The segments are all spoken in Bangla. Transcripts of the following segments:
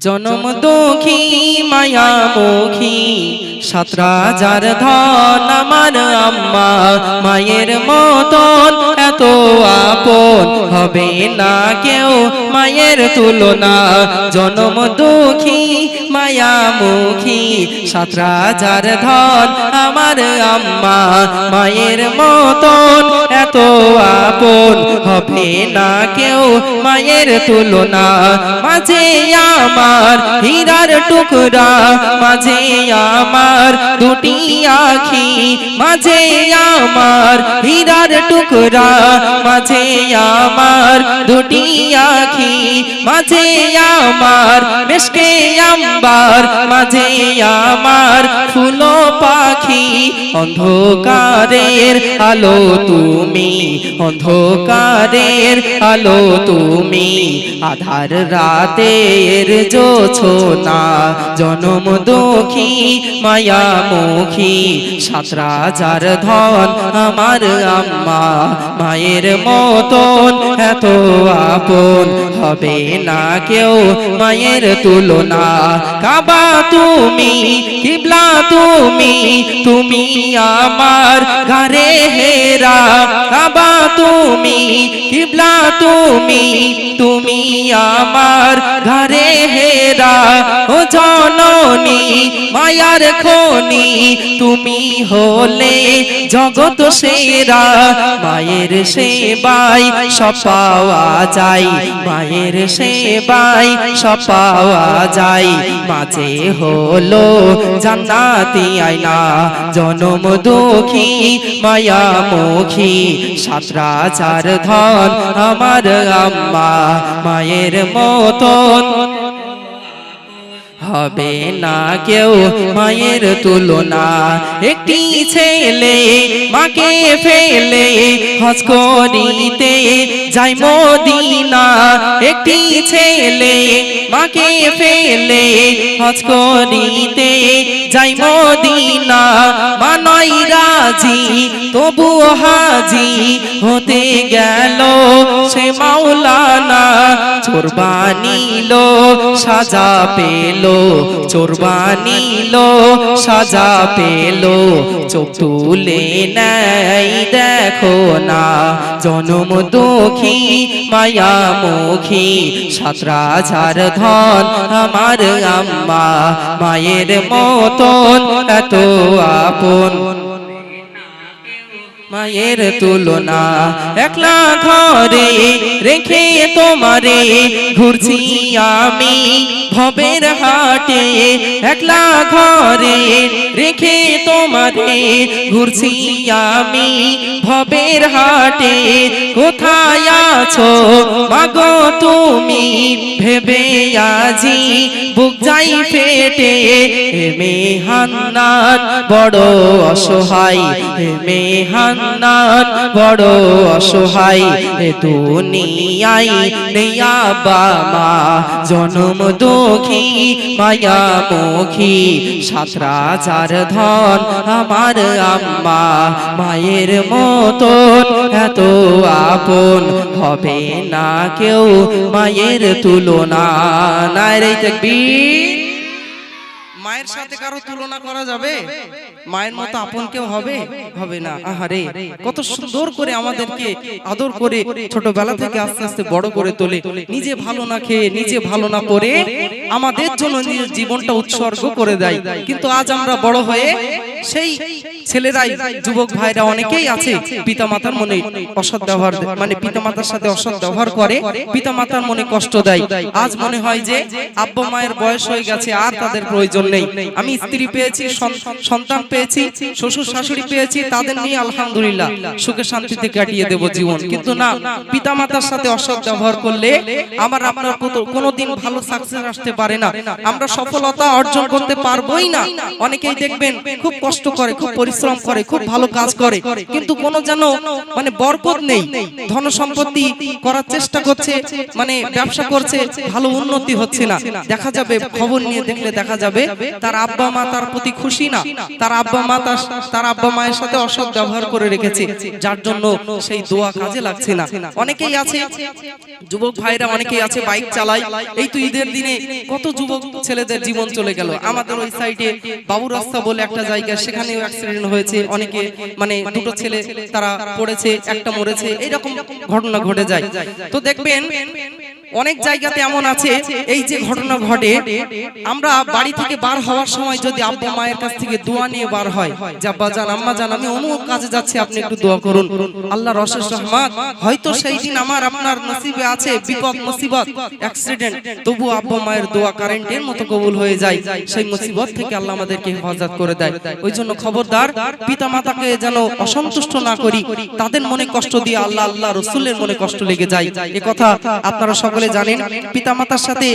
জনম দুঃখী মায়া মুখী সাতরাজার ধন আমার আম্মা। মায়ের মতন এত আপন। হবে না কেউ মায়ের তুলনা। জনম দুঃখী মায়া মুখী সাতরাজার ধন আমার আম্মা। মায়ের মতন এত আপন। হবে না কেউ মায়ের তুলনা। মাঝে আমার হীরার টুকরা, মাঝে আমার দুটি আখি, মাঝে আমার হীরার টুকরা, মাঝে আমার দুটি আখি, মাঝে আমার মেশকে আম্বার, মাঝে আমার ফুলো পাখি। অন্ধকারের আলো তুমি, অন্ধকারের আলো তুমি, আধার রাতের জোছনা জনম দুঃখী, মায়া মুখী সাতরাজার ধন আমার আম্মা। মায়ের মতন এত আপন হবে না কেউ মায়ের তুলনা। কাবা তুমি, কিবলা তুমি তুমি আমার ঘরে হেরা। কাবা তুমি, কিবলা তুমি তুমি আমার ঘরে হেরা ও জননী, মায়ার খনি, তুমি হলে জগত সেরা। মায়ের সেবাই সব পাওয়া যায়, মায়ের সেবাই সব পাওয়া যায়। মাঝে হলো জান্নাতি আয়না, জনম দুঃখী, মায়া মুখী। সাতরাজার ধন আমার আম্মা, মায়ের মতন হবে না কেউ মায়ের তুলনা একটি ছেলে মাকে ফেলে হজ করিতে যাই মদিনা একটি ছেলে মাকে ফেলে হজ করিতে যাই মদিনা মানই রাজি তবু হাজি হতে গেল সে মাওলানা চোরবানিল সাজা পেল চোরবানিল সাজা পেল, চোখ তুলে নাই দেখো না। জনম দুঃখী মায়ামুখী সাতরাজার ধন আমার আম্মা। মায়ের মতন এত আপন। মায়ের তুলনা। একলা ঘরে রেখে তোমারে ঘুরছি আমি ভবের হাটে। একলা ঘরে রেখে তোমারে ঘুরছি আমি ভবের হাটে। কোথায় আছো? মাগো তুমি ভেবে আজি বুক যাই ফেটে। এ মেহান্নান, বড় অসহায়। এ মেহান্নান বড় অসহায় দুনিয়াই নেয়া বামা জনম দুঃখী, মায়া মুখী। সাতরাজার ধন আমার আম্মা। মায়ের মতন এত আপন হবে না কেউ। মায়ের তুলনা নাই রে মায়ের সাথে কারও তুলনা করা যাবে? মায়ের মতো আপন কেউ হবে? হবে? না। আহারে কত সুন্দর করে আমাদেরকে আদর করে ছোটবেলা থেকে আস্তে আস্তে বড় করে তোলে নিজে ভালো না খেয়ে নিজে ভালো না করে আমাদের জন্য নিজের জীবনটা উৎসর্গ করে দেয়। কিন্তু আজ আমরা বড় হয়ে সেই ছেলেরাই, যুবক ভাইরা অনেকেই আছে পিতা মাতার মনে অসৎ ব্যবহার মানে পিতা মাতার সাথে অসৎ ব্যবহার করে পিতা মাতার মনে কষ্ট দেয়। আজ মনে হয় যে আব্বা মায়ের বয়স হয়ে গেছে, আর তাদের প্রয়োজন নেই। আমি স্ত্রী পেয়েছি সন্তান পেয়েছি, শ্বশুর শাশুড়ি পেয়েছি, তাদের নিয়ে আলহামদুলিল্লাহ সুখে শান্তিতে কাটিয়ে দেব জীবন। কিন্তু না পিতা মাতার সাথে অসৎ ব্যবহার করলে আমার আপনার কোনোদিন ভালো সাকসেস আসতে পারে না। আমরা সফলতা অর্জন করতে পারবোই না। অনেকেই দেখবেন খুব কষ্ট করে, খুব পরিশ্রম করে খুব ভালো কাজ করে কিন্তু কোনো যেন মানে বরকত নেই ধন সম্পত্তি করার চেষ্টা করছে মানে ব্যবসা করছে ভালো উন্নতি হচ্ছে না। দেখা যাবে খবর নিয়ে দেখলে দেখা যাবে তার আব্বা মা তার প্রতি খুশি না। তার আব্বা মা তার তার আব্বা মায়ের সাথে অসৎ ব্যবহার করে রেখেছে যার জন্য সেই দোয়া কাজে লাগছে না। অনেকেই আছে যুবক ভাইরা অনেকেই আছে বাইক চালায় এই তো ঈদের দিনে কত যুবক ছেলেদের জীবন চলে গেল আমাদের ওই সাইডে বাবু রাস্তা বলে একটা জায়গা সেখানেও অ্যাক্সিডেন্ট হয়েছে অনেকে মানে দুটো ছেলে তারা পড়েছে একটা মরেছে এইরকম ঘটনা ঘটে যায়। তো দেখবেন অনেক জায়গাতে এমন আছে, এই যে ঘটনা ঘটে, আমরা বাড়ি থেকে বার হওয়ার সময় যদি আব্বা মায়ের কাছ থেকে দোয়া নিয়ে বার হয়, যে আব্বা জান, আম্মা জান, আমি অমুক কাজে যাচ্ছি, আপনি একটু দোয়া করুন। আল্লাহর অশেষ রহমত। হয়তো সেই দিন আমার, আপনার নসিবে আছে, বিপদ, মুসিবত অ্যাক্সিডেন্ট তবু আব্বা মায়ের দোয়া কারেন্টের মতো কবুল হয়ে যায়, সেই মুসিবত থেকে আল্লাহ আমাদেরকে হেফাজত করে দেয়। ওই জন্য খবরদার পিতা মাতাকে যেন অসন্তুষ্ট না করি, তাদের মনে কষ্ট দিয়ে আল্লাহ আল্লাহ রসুলের মনে কষ্ট লেগে যায়। এ কথা আপনারা সকলে জানেন পিতা মাতার সাথে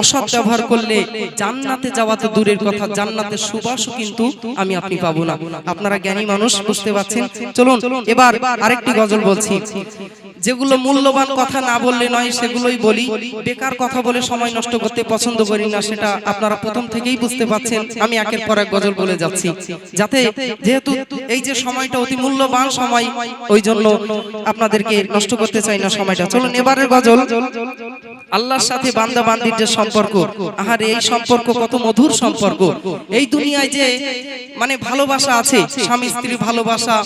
অসৎ ব্যবহার করলে জান্নাতে যাওয়া তো দূরের কথা, জান্নাতের সুবাসও কিন্তু আমি আপনি পাবো না। আপনারা জ্ঞানী মানুষ, বুঝতে পারছেন? চলুন, এবার আরেকটি গজল বলছি। যেগুলো মূল্যবান কথা না বললে নয়, সেগুলোই বলি। বেকার কথা বলে সময় নষ্ট করতে পছন্দ করি না, সেটা আপনারা প্রথম থেকেই বুঝতে পাচ্ছেন আমি একের পর এক গজল বলে যাচ্ছি। যাতে যেহেতু এই যে সময়টা অতি মূল্যবান সময়, ওই জন্য আপনাদেরকে নষ্ট করতে চাই না সময়টা। চলুন, এবারের গজল। আল্লাহর সাথে বান্দা বান্দির যে সম্পর্ক, আহার, এই সম্পর্ক কত মধুর সম্পর্ক। এই দুনিয়ায় যে মানে ভালোবাসা আছে, স্বামী স্ত্রী ভালোবাসা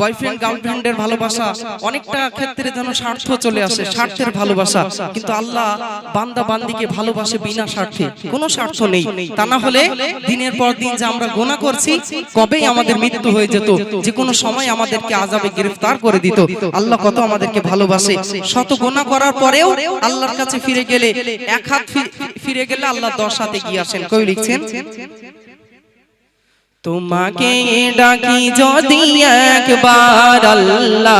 বয়ফ্রেন্ড গার্লফ্রেন্ডের ভালোবাসা, অনেকটা ক্ষেত্রে যেন স্বার্থ চলে আসে, স্বার্থের ভালোবাসা। কিন্তু আল্লাহ বান্দা বান্দিকে ভালোবাসে বিনা স্বার্থে, কোনো স্বার্থ নেই। তা না হলে দিনের পর দিন যে আমরা গোনা করছি, কবেই আমাদের মৃত্যু হয়ে যেত, যে কোনো সময় আমাদেরকে আজাবে গ্রেফতার করে দিত। আল্লাহ কত আমাদেরকে ভালোবাসে। শত গোনা করার পরেও আল্লাহর কাছে ফিরে গেলে এক হাত ফিরে গেলে আল্লাহ দশ হাতে গিয়ে আসেন। কই লিখছেন? তোমাকে ডাকি যদি একবার আল্লাহ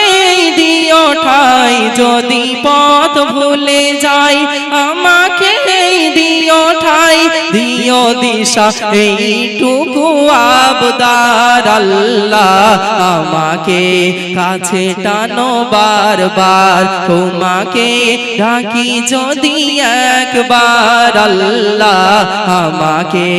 দিও ঠাই যদি পথ ভুলে যাই আমাকে দিও ঠাই দিও দিশা এইটুকু আবদার। আল্লাহ আমাকে কাছে টানো বারবার, তোমাকে ডাকি যদি একবার, আল্লাহ আমাকে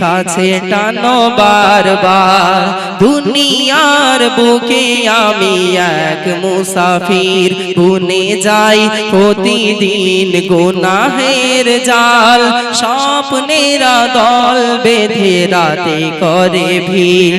কাছে টানো বারবার। দুনিয়ার বুকে আমি এক মুসাফির বুনে যাই প্রতিদিন গুনাহের জাল। স্বপ্নেরা দল বেঁধে রাতে করে ভিড়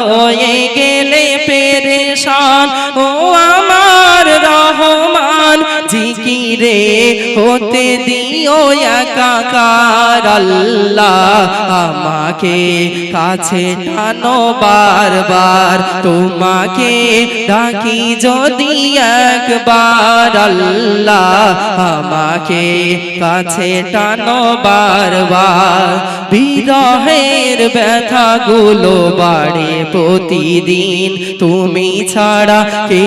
হয়ে গেলে পেরেশান। ও আমার রহমান জিকিরে হতে দিও একাকার আল্লাহ আমাকে কাছে টানো বারবার। তোমাকে ডাকি যদি একবার আল্লাহ আমাকে কাছে টানো বারবার। বিরহের ব্যথাগুলো বাড়ে প্রতিদিন। তুমি ছাড়া কে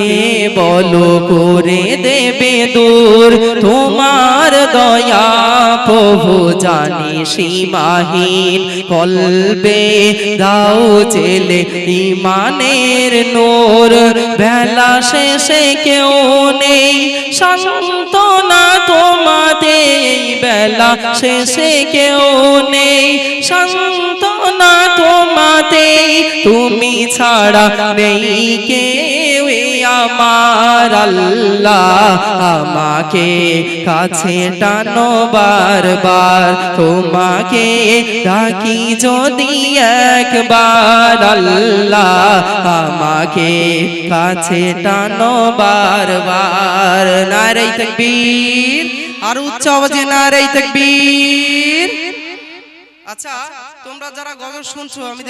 বলো করে দেবে দূর। তোমার দয়া জানি সীমাহীন কলবে দাও জেলে ইমানের নোর। বেলা শেষে কেউ নেই সান্তনা তোমাদের বেলা শেষে কেউ নেই সান্তনা তোমাতে তুমি ছাড়া নেই কেউ আমার আল্লাহ। আমাকে কাছে টানো বারবার, তোমাকে ডাকি যদি একবার আল্লাহ। আমাকে কাছে টানো বারবার। নারে তকবীর, আর উচ্চ আওয়াজে নারে তকবীর। আচ্ছা তোমরা যারা গজল শুনছো আমি